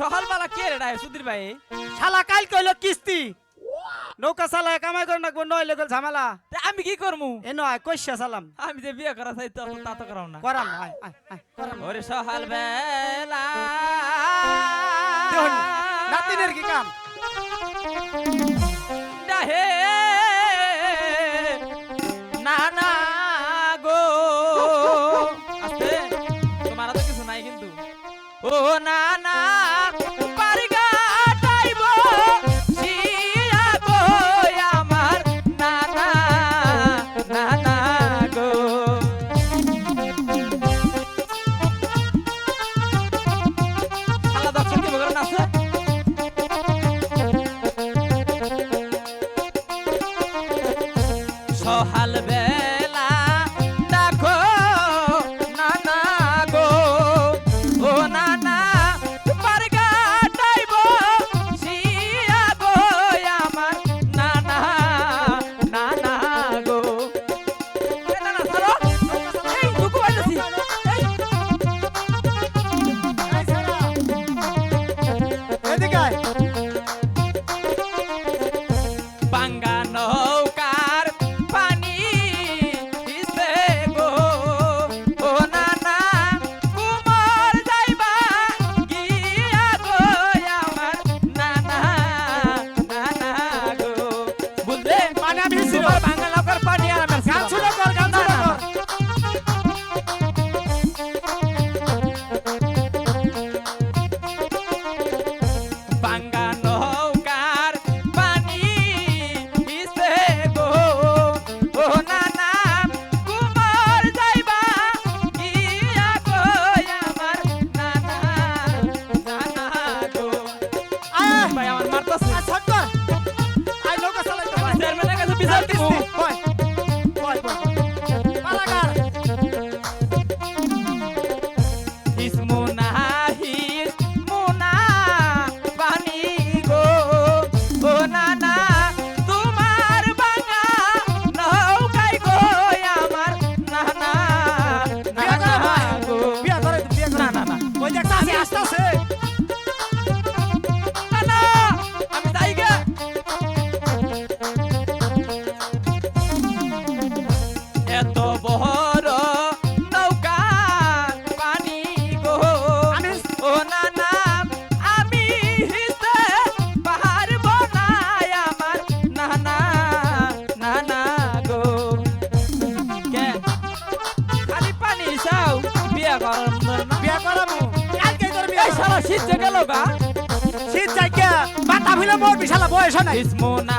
সকালবেলা কে রে ডায় সুধীর ভাই? শালা কাল কইলো কিস্তি। নৌকা চালায় কামাই করে নাকবো নয় লেগেল ঝামেলা। তা আমি কি করমু? এ নয় কইসা সালাম। আমি যে বিয়ে করা চাই তো তা তো করাও না। করাম আয় আয় আয় করাম। ওরে সকাল বেলা নাতিনের কি কাম? ডাহে গা শীত যাইকা বাতা ভিলে মোর বিশালা বয়স নাই। ইসমুনা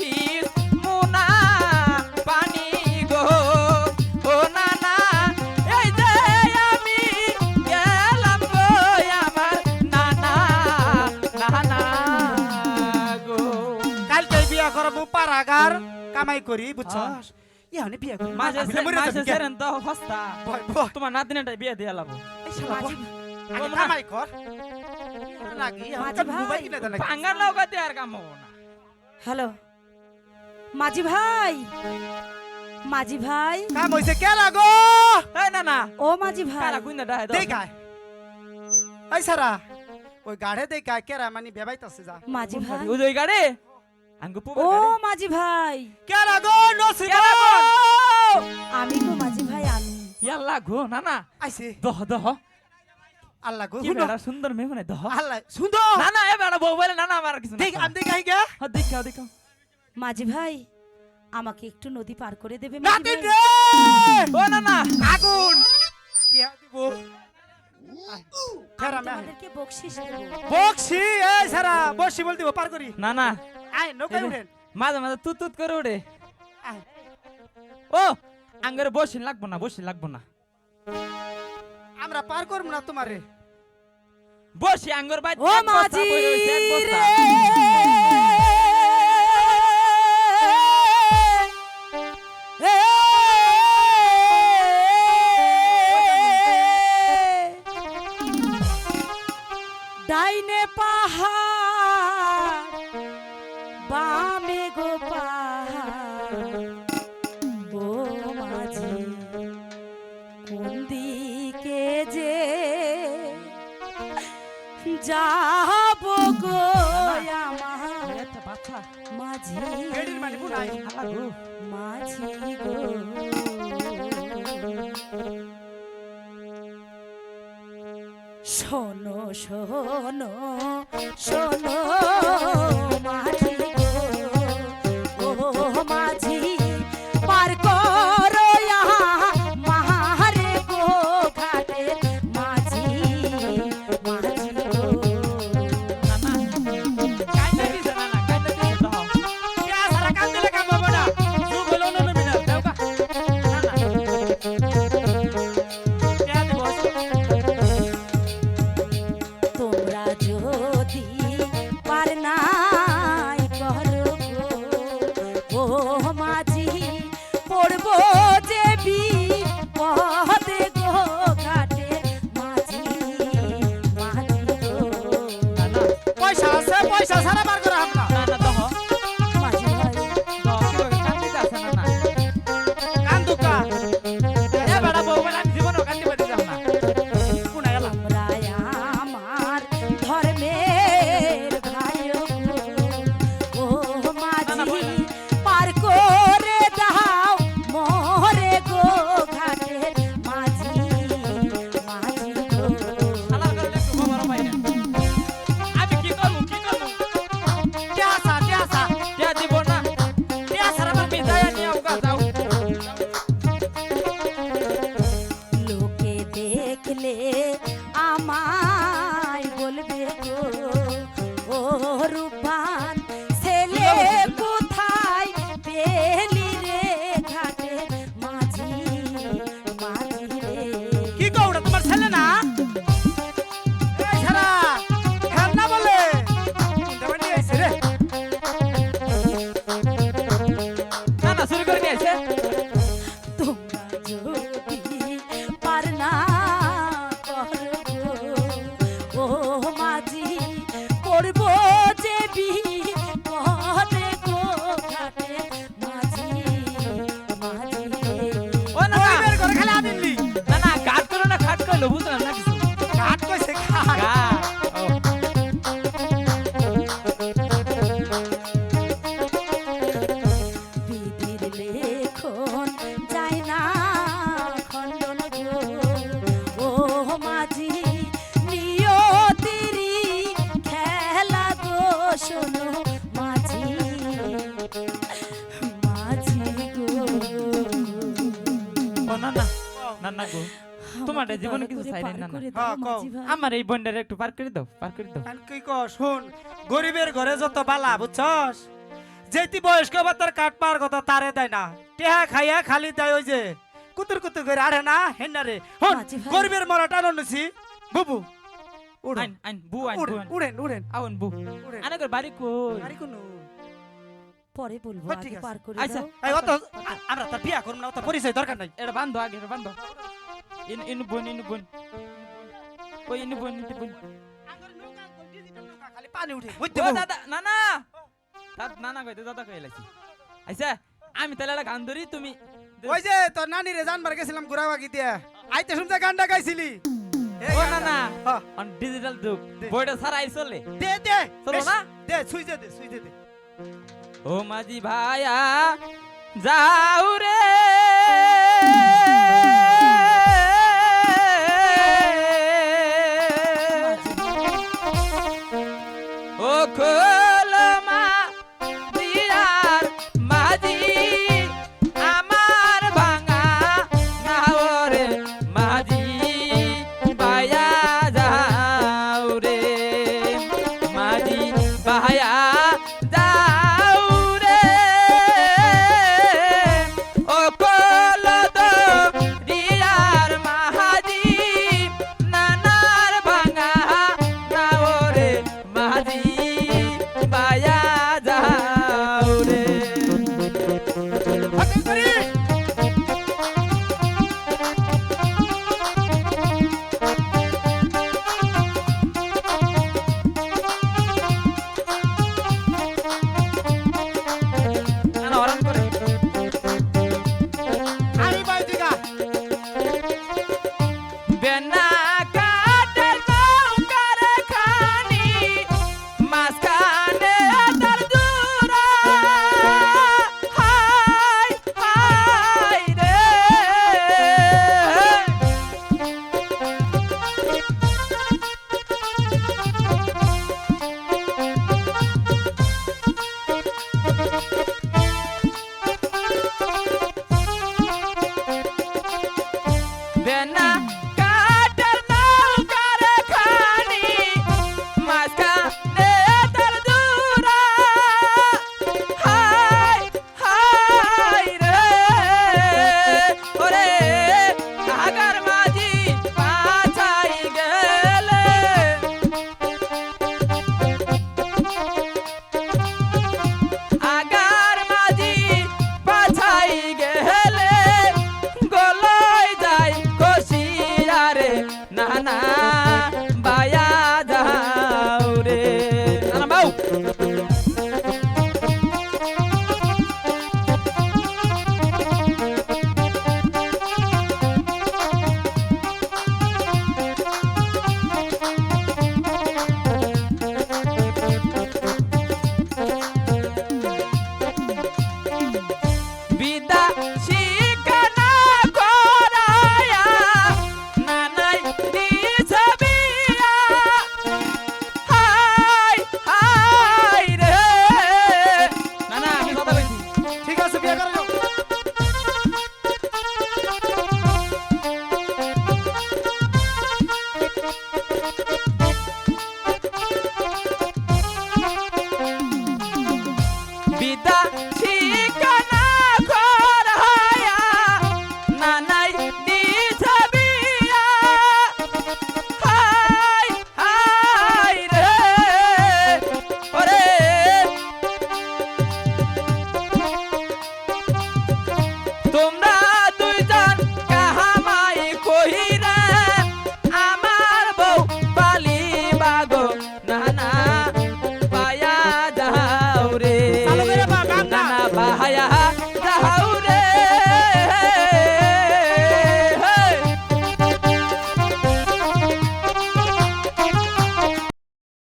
হিসমুনা পানি গো। ও না না এই যে আমি গেলাম গো আমার না না না না গো। কালকে বিয়া করামু পারাগার কামাই করি বুঝছস ইহানে বিয়া করি। মাঝে মাঝে? সেরেন তো হস্তা। তোমার নাতিনেটা বিয়ে দিয়ে লাভ এই শালা। কামাই কর। লাগি মাঝি ভাই। মোবাইল কিনে দে নাকি ভাঙ্গার নৌকা দিয়ে কাম হব না। হ্যালো। মাঝি ভাই। মাঝি ভাই। কাম হইছে কে লাগো এই না না। ও মাঝি ভাই। কারা কুইনা ডাহে দাও। দেখায়। এই সারা ওই গাড়ে দেখায় কেরা মানি বেবাইতাছে যা। মাঝি ভাই। ওই গাড়ি? আঙ্গু পুবে ও মাঝি ভাই। কে লাগো নসিব কে লাগো? আমি গো মাঝি ভাই আমি। ইয়াল্লা গো না না। আইছে। দহ দহ। আল্লাহ গো বেড়া সুন্দর মেয়ে মানে দহ আল্লাহ সুন্দর না না এ বেড়া বউ বলে না না আমার কিছু দেখ আমি দেখাই গে। হ্যাঁ দেখাও দেখাও মাঝি ভাই আমাকে একটু নদী পার করে দেবে মাঝি নাতিন ভাই? রে ও না না আগুন! টিয়া দিব? তোমাদেরকে বকশিস দেব। বক্সি এই সারা বসি বল দিব পার করি। না না। আয় নৌকায় উঠেন। মাঝে মাঝে তুত তুত করে ও আঙ্গরে বসিন লাগবো না বসিন লাগবো না। আমরা পার করব না তোমারে। বসি আঙ্গর বাই ও মাঝি রে। Cool. করল বুঝলাম না কিছু? কাট কইছে কাট গা। না তোমার জীবনে কিছু চাই নাই নানা হ্যাঁ। আমার এই বন্ডারে একটু পার করে দাও পার করে দাও। কি কস শুন গরিবের ঘরে যত বালা বুঝছস? যেতি বয়স্ক বাতার কাট পার কথা তারে দেয় না। টেহা খাইয়া খালি দেয় ওই যে কুতুর কুতুর করে। আরে না হেন্না রে। হন। গরিবের মরা টানো নিছি। বুবু উড়েন আইন বু আইন উড়েন উড়েন আউন বু। আনে কর বাড়ি কই? আরে কোনো? পরে বলব আগে পার করে আচ্ছা এই অত আমরা তার বিয়া করব না অত পরিচয় দরকার নাই। এটা বান্ধো আগে এটা বান্ধো। ইন ইন বোন ইন বোন ওই ইন বোন ইন বোন খালি পানি উঠে ও দাদা না না দাদ নানা কইতে দাদা কই আচ্ছা আমি তাহলে একটা গান ধরি তুমি ওই যে তোর নানি রে জানবার গেছিলাম গুড়াবাগি দিয়া আইতে শুনতে গানটা গাইছিলি ও। না না অন ডিজিটাল যুগ দে। চলে দে দে চলো না? দে সুই দে দে দে ও মাঝি ভাইয়া যাও রে